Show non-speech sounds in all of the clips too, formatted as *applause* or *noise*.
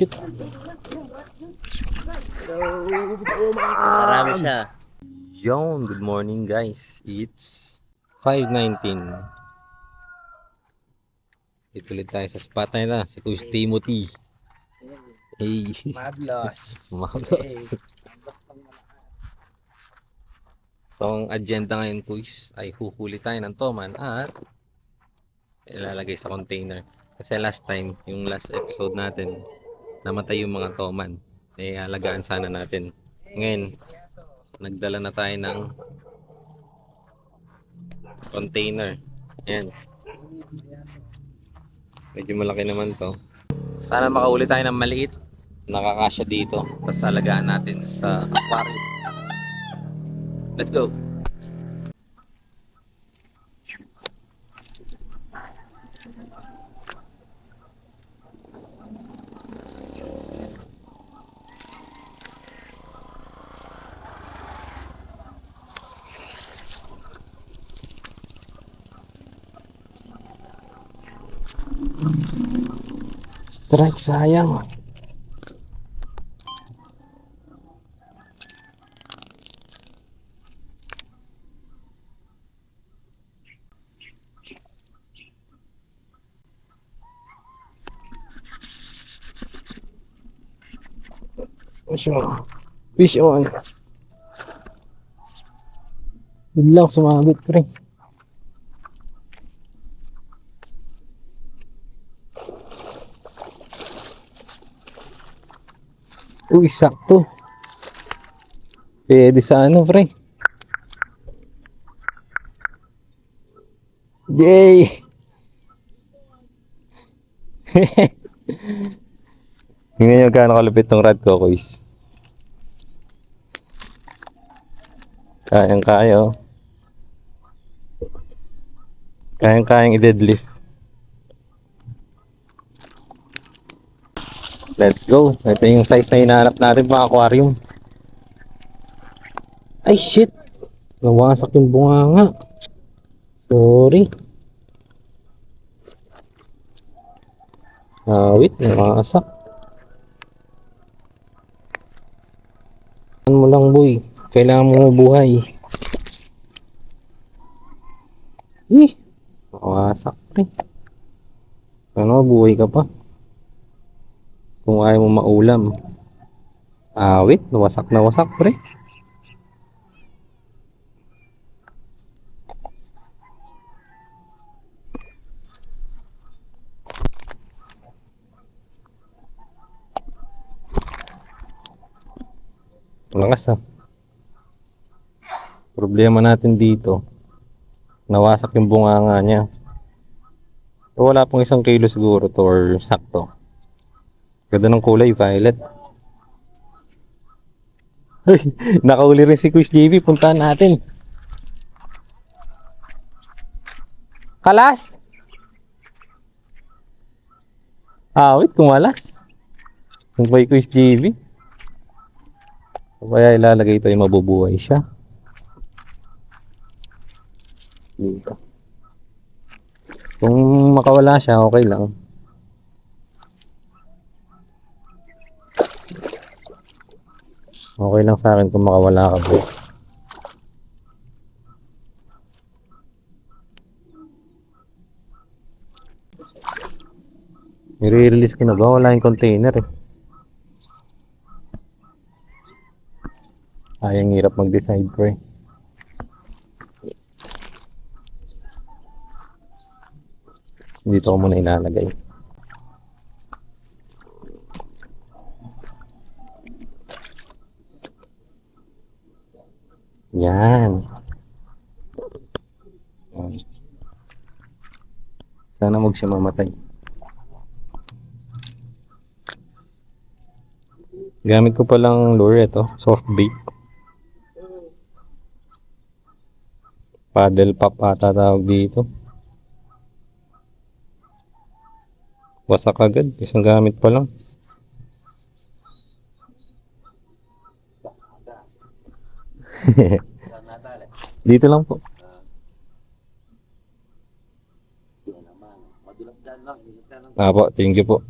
shit. Marami siya. Yon, good morning guys. It's 5.19. Dito ulit tayo sa spot na si Coach Timothy. Hey. Mablos. *laughs* Mablos. So, ang agenda ngayon, Kuys, ay huhuli tayo ng toman at ilalagay sa container. Kasi last time, yung last episode natin, namatay yung mga toman. Eh, alagaan sana natin. Ngayon, nagdala na tayo ng container. Ayan. Medyo malaki naman to. Sana makahuli tayo ng maliit. Nakakasya dito. Tapos alagaan natin sa aquarium. Let's go! Strike sayang. On. Fish on. Yun lang sumabit pre. Uy, sakto. Pwede sa ano, pre. Yay! *laughs* Tingnan nyo gaano kalupit ng rad ko, guys. Kayang kaya, oh. Kayang kayang i-deadlift. Let's go. Ito yung size na hinahanap natin mga aquarium. Ay, shit. Nawasak yung bunganga. Sorry. Awit, nawasak. Ano mo lang, boy. Kailangan mo buhay. Ih, nawasak, pre. Ano, buhay ka pa. Kung ayaw mo maulam. Awit, nawasak na wasak, pre. Lakas ah. Problema natin dito. Nawasak yung bunganga niya. Wala pong isang kilo siguro to or sakto. Ganda ng kulay, violet. Ay, *laughs* nakauli rin si Quiz JB. Puntahan natin. Kalas! Ah, wait, kumalas. Yung kay Quiz JB. So, kaya ilalagay ito yung mabubuhay siya. Dito. Kung makawala siya, okay lang. Okay lang sa akin kung makawala ka bro. Nire-release ko na ba? Wala yung container eh. Ay, ang hirap mag-decide ko eh. Dito ko muna ilalagay. Yan. Sana wag siya mamatay. Gamit ko palang lure ito, soft bait. Paddle pop ata tawag dito. Wasak agad, isang gamit pa lang. *laughs* Dito lang po. Ah po, thank you po.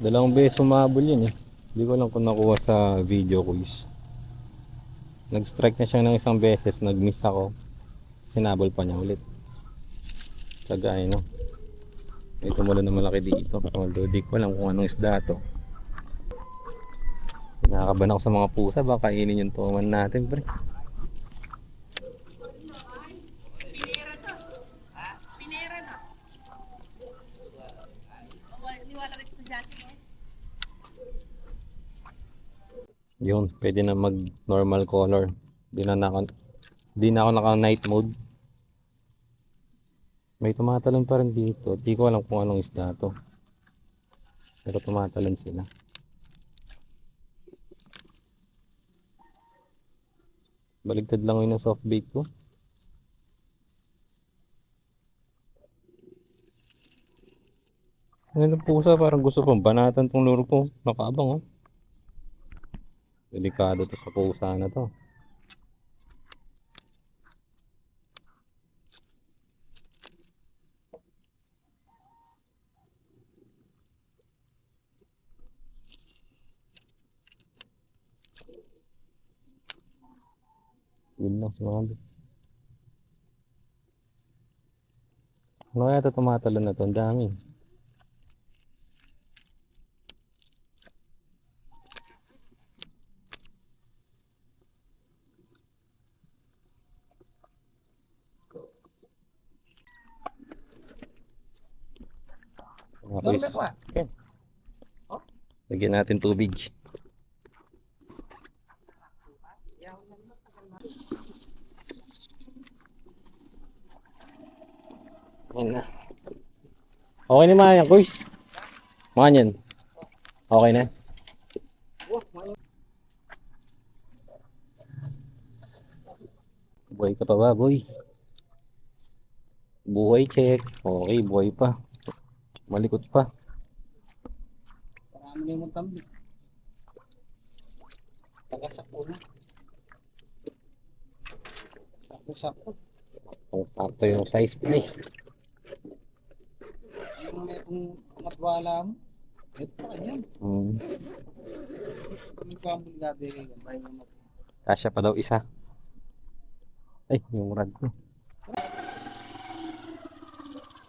Dalawang beses humabol yun eh. Hindi ko alam kung nakuha sa video ko quiz. Nag-strike na siya ng isang beses, nag-miss ako. Sinabol pa niya ulit. Tsaga eh, no? May tumulo na malaki dito. Although di ko alam kung anong isda to. Nakakaban ako sa mga pusa, baka kainin yung tuman natin, pre. Pinera na. Hindi wala rin estudyante mo. Yun, pwede na mag normal color. Di na naka, di na ako naka night mode. May tumatalon pa rin dito. Di ko alam kung anong isda to. Pero tumatalon sila. Baligtad lang yun ng soft bait ko. Ano pusa parang gusto pang banatan tong luro ko. Nakaabang oh. Delikado to sa pusa na to. Yun lang sinabi. Ano kaya ito tumatalon na to? Ang dami. Mga boys. Okay. Lagyan natin tubig. Yan na. Okay na mga yan, boys. Mga yan. Okay na. Buhay ka pa ba, boy? Buhay check. Okay, buhay pa. Malikot pa. Marami na yung tambik. Tagal sa puno. Sakto-sakto. Kung sakto yung size pa eh. Yung may kung matwala mo. Ito pa yan. Hmm. Kung kamul gabi kayo. Bayan mo. Kasya pa daw isa. Ay, yung rad ko.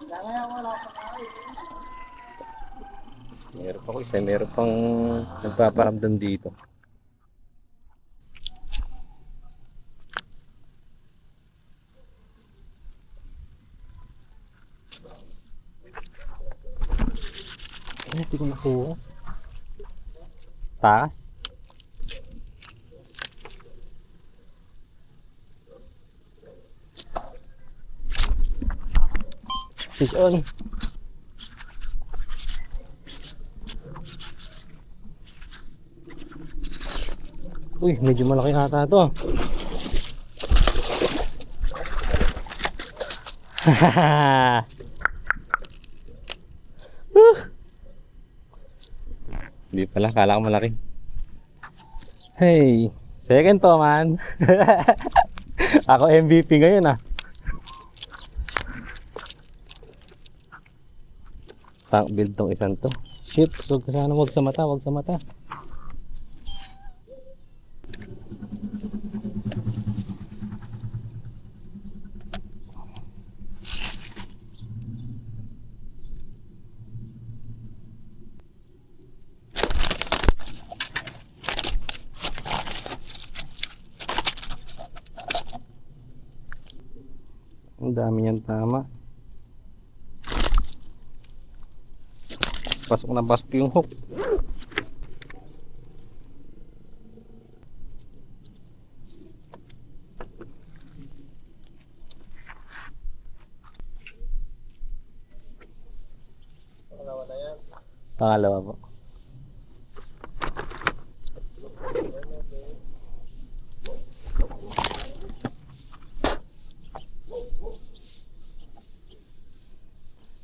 Kaya wala pa. Meron pa ko isa. Meron pang nagpaparamdam dito. Ay, hindi ko nakuha. Taas? Fish on. Uy, medyo malaki ata to. *laughs* Woo! Hindi pala, kala ko malaki. Hey, second to man. *laughs* Ako MVP ngayon ah. Tank build tong isang to. Shit, wag ka sana wag sa mata, wag sa mata. Ang dami niyan tama. Pasok na pasok yung hook. Pangalawa po.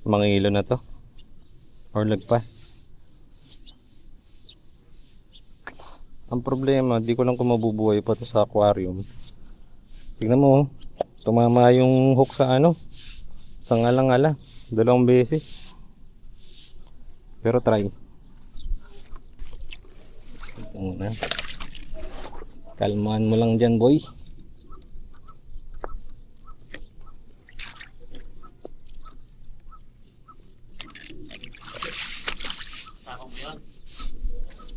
Mga ilo na to. Or lagpas. Ang problema, di ko lang kung mabubuhay pa to sa aquarium. Tingnan mo, oh. tumama yung hook sa ano, sa ngalang-ngala. Dalawang beses. Pero try. Ito muna. Kalmahan mo lang dyan, boy.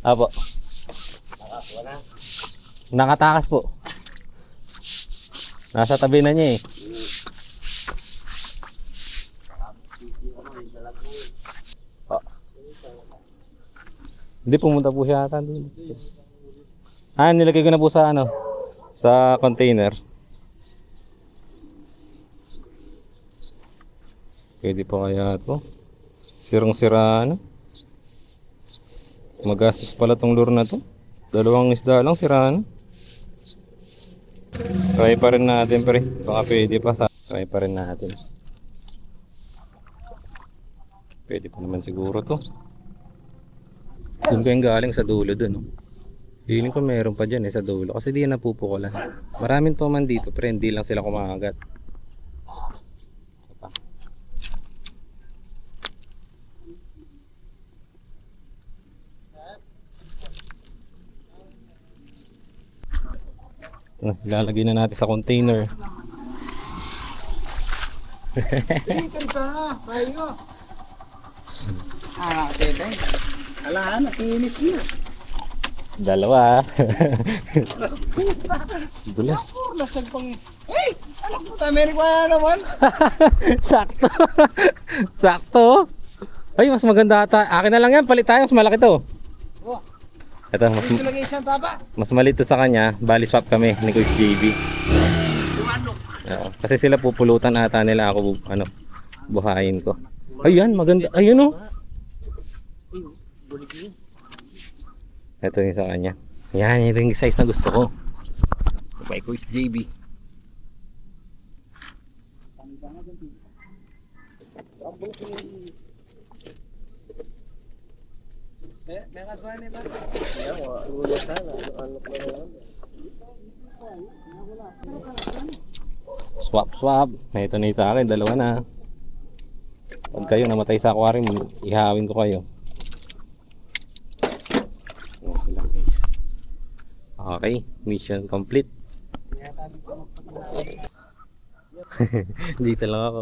Apo. Nakatakas po. Nasa tabi na niya eh. Ah. Hindi pumunta po siya ata dun. Ah, nilagay ko na po sa ano, sa container. Pwede pa kaya to? Sirang sira ano? Magastos pala tong lure na to. Dalawang isda lang sira na. Try pa rin natin pre. Baka pwede pa sa try pa rin natin. Pwede pa naman siguro to. Doon ko yung galing sa dulo dun. Oh. Feeling ko meron pa dyan eh sa dulo. Kasi di yan napupukulan. Maraming tuman dito pero hindi lang sila kumakagat. Ito, ilalagay na natin sa container. Ikan ka na, kayo. Ah, tete. Ala, nakinis niya. Dalawa. *laughs* Dulas. Oh, lasag pang... Hey! Alam mo, Amerika na naman. *laughs* Sakto. *laughs* Sakto. Ay, mas maganda ata. Akin na lang yan. Palit tayo. Mas malaki to. Ito, mas, mas maliit to sa kanya. Bali swap kami ni Coach JB. Oo. Kasi sila pupulutan ata nila ako ano, buhayin ko. Ayan, maganda. Ayun oh. Ito yung sa kanya. Yan, ito yung size na gusto ko. Kay Coach JB. May, may kaswan ba? Swap, swap. May ito na sa akin. Dalawa na. Pag kayo namatay sa aquarium, ihawin ko kayo. Ayan sila guys. Okay, mission complete. *laughs* Dito lang ako.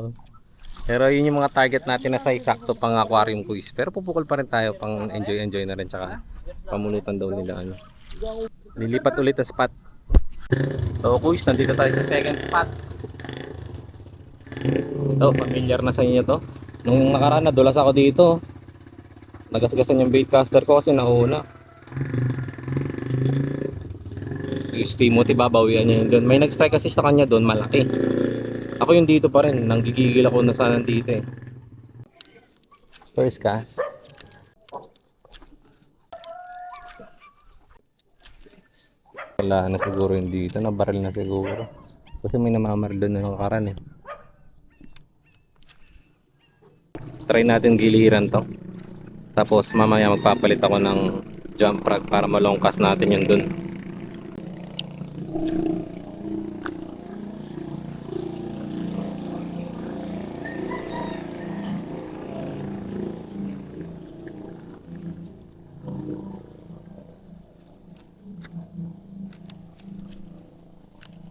Pero yun yung mga target natin na size sakto pang aquarium quiz. Pero pupukol pa rin tayo pang enjoy-enjoy na rin tsaka pamunutan daw nila ano. Lilipat ulit ang spot. So quiz, nandito tayo sa second spot. Ito, familiar na sa inyo to. Nung nakaraan nadulas ako dito. Nagasgasan yung baitcaster ko kasi nauna. Yung Timothy babawian niya yun doon. May nag-strike kasi sa kanya doon, malaki. Ako yung dito pa rin, nanggigigil ako na sana dito eh. First cast. Wala na siguro yung dito, nabaril na siguro. Kasi may namamaril doon na nakaraan eh. Try natin giliran to. Tapos mamaya magpapalit ako ng jump frog para malongkas natin yun doon.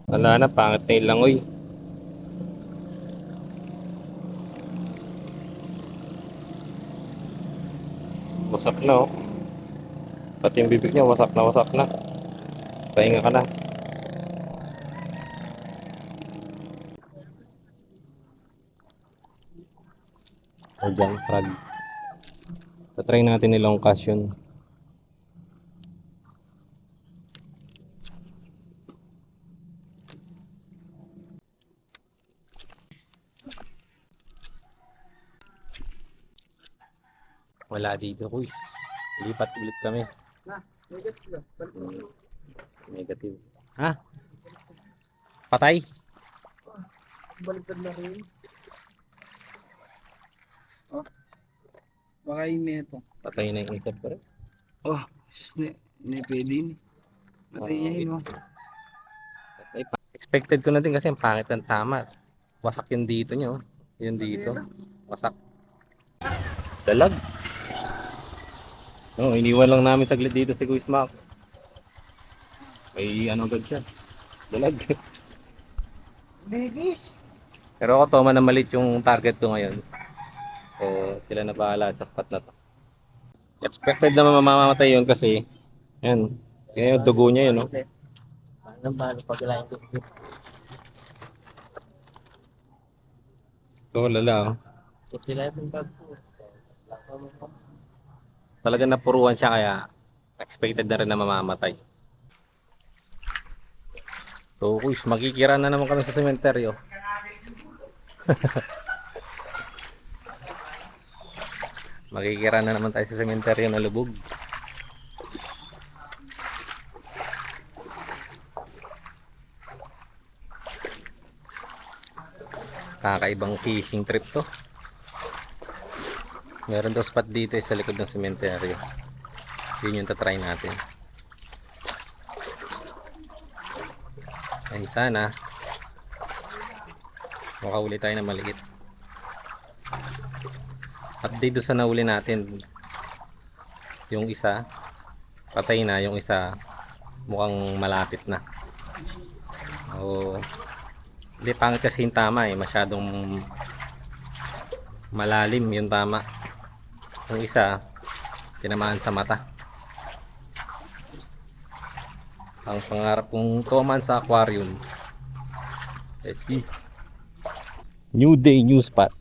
Wala na, pangit na yung langoy. Wasak na oh. Pati yung bibig niya, wasak na, wasak na. Pahinga ka na. O dyan, frog. Tatry natin ilong cash yun. Wala dito, kuy. Lipat ulit kami. Na, negative. Negative. Ha? Patay? Baliktad na rin. Oh. Baka yung neto. Patay na yung isip ko rin. Oh, sis ne. Ne, pwede ni. Matay Oo, niya yun, oh. Patay pa. Expected ko na din kasi ang pangit ng tama. Wasak yung dito nyo. Yung dito. Wasak. Dalag. No, iniwan lang namin saglit dito si Kuis Mac. May ano agad siya. Dalag. Bigis! Pero ako to, na malit yung target ko ngayon. So, sila na bahala sa spot na to. Expected na mamamatay yun kasi, yan, yun yung dugo niya yun, no? Anong paano pag lain ko? So, lala, oh. Sila yung bag ko. Talaga napuruan siya kaya expected na rin na mamamatay. So, kuys, makikira na naman kami sa sementeryo. *laughs* makikira na naman tayo sa sementeryo na lubog. Kakaibang fishing trip to. Meron daw spot dito eh, sa likod ng sementeryo. Yun yung tatry natin. Ay sana makahuli tayo na maliit. Update doon sa nahuli natin. Yung isa patay na, yung isa mukhang malapit na. Oo. Hindi pangit kasi yung tama eh, masyadong malalim yung tama. Yung isa, tinamaan sa mata. Ang pangarap kong tuman sa aquarium. Let's see. New day, new spot.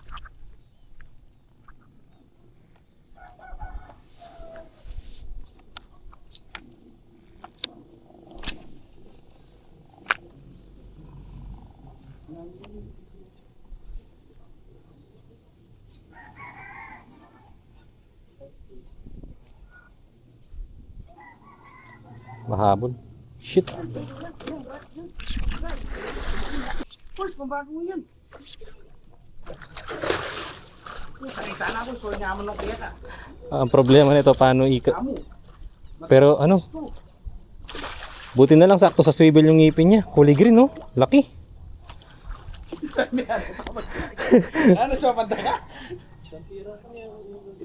Mahabol. Shit. Boys, mabago mo yan. Ka. Ang problema nito paano ika... Pero ano, buti na lang sakto sa swivel yung ngipin niya. Kulay green no? Laki. Ano sa panda ka?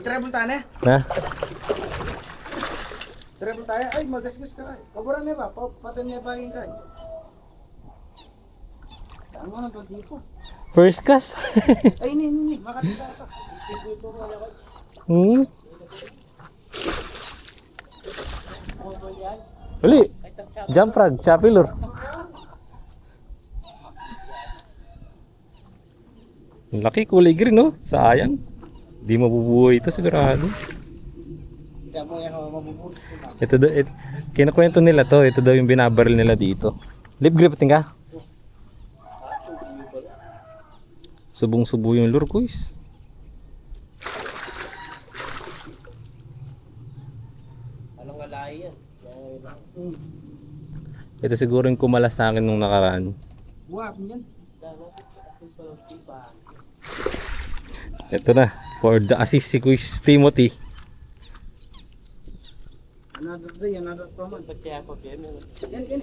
Travel tayo na. Na? Travel tayo. Ay, magasgas ka. Kaburan niya ba? Pa- Patan niya ba yung kay? Tama na to dito. First cast. *laughs* Ay, ini, ini, makatita ka. hmm. Uli. Jump frog, chapilur. Ang Laki kulay green no? Sayang. Di mabubuhay ito sigurado. Kaya mo yan mabubuhay. Ito daw, it, kinakwento nila to, ito daw yung binabaril nila dito. Lip grip ka? Subong-subo yung lure, kuys. Anong alay yan? Ito siguro yung kumalas sa akin nung nakaraan. Buwap yan. Ito na, for the assist si Kuys Timothy. Another day, another proman. Ba't kaya ako kaya mo? Yan, yan.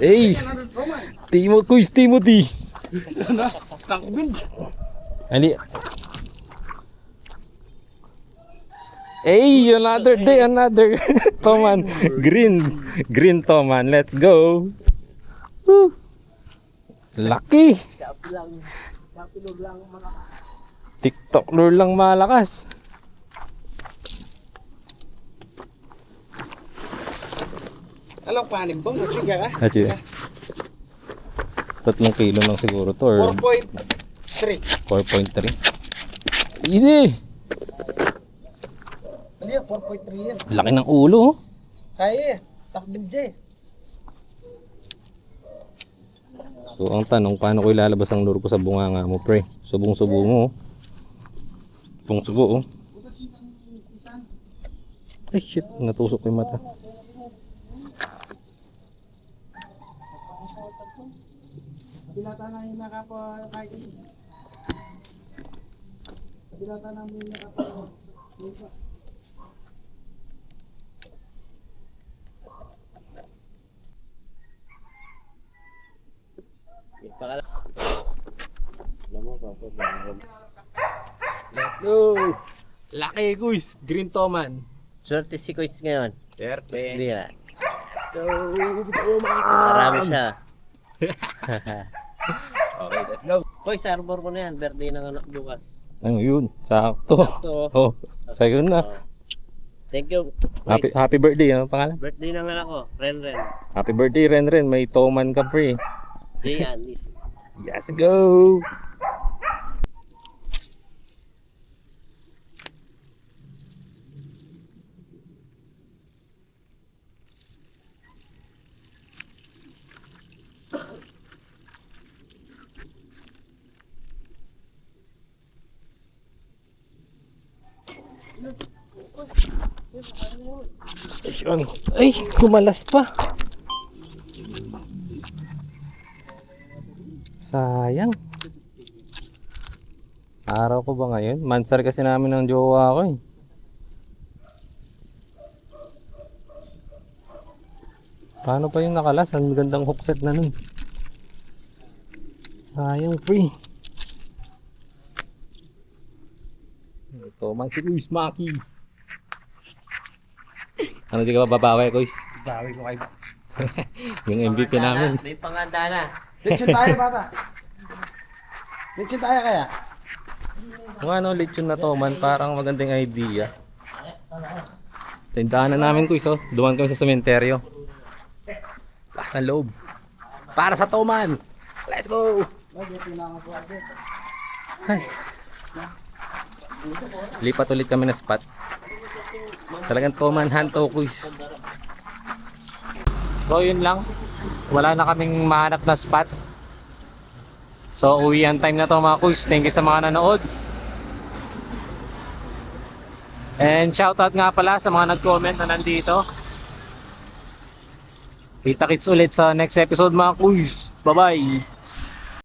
Hey! Timo, Kuys Timothy! Takbin. Ali. Hey, another day, another *laughs* Toman. Green. Green Toman. Let's go. Woo. Lucky. TikTok lure lang malakas. Alam panig bang? Machiga ka? Hachi. Tatlong kilo lang siguro to or 4.3. 4.3. Easy. Ano yan? 4.3 yan. Laki ng ulo. oh. Kaya eh. Takbin dyan. So ang tanong, paano ko ilalabas ang lure ko sa bunganga mo, pre? Subong-subo mo. oh. Subong-subo, oh. Ay, shit. Natusok ko yung mata. Nakapa kahit ano. Bilata na yung nakapa. Let's go! Laki, guys! Green Toman. Swerte si Coach ngayon. Swerte. Hindi na. Go, Toman! Marami siya. *laughs* Let's go. Coach, sa arbor ko na yan. Birthday ng anak bukas. Ano yun? Sakto. Ito. *laughs* Oh, sa'yo na. Oh. Thank you. Happy, Coach. happy birthday, ano pangalan? Birthday ng anak ko. Ren Ren. Happy birthday, Ren Ren. May Toman ka free. Jay Anlis. Let's go! Ayun. Ay, kumalas pa. Sayang. Araw ko ba ngayon? Mansar kasi namin ng jowa ko eh. Paano pa yung nakalas? Ang gandang hookset na nun. Sayang free. Ito man si Luis Maki. Ano di ka ba babawi, Kuys? Bawi ko kayo. *laughs* Yung MVP namin. May panganda na. Lechon tayo, bata. Lechon tayo kaya? Kung ano, lechon na to man, parang magandang idea. Tindahan na namin ko iso. Duman kami sa sementeryo. Lakas ng loob. Para sa Toman! Let's go! Ay. Lipat ulit kami na spot. Talagang Toman Hanto quiz. So yun lang. Wala na kaming mahanap na spot. So uwian time na to mga quiz. Thank you sa mga nanood. And shoutout nga pala sa mga nag-comment na nandito. Kita kits ulit sa next episode mga kuys. Bye-bye!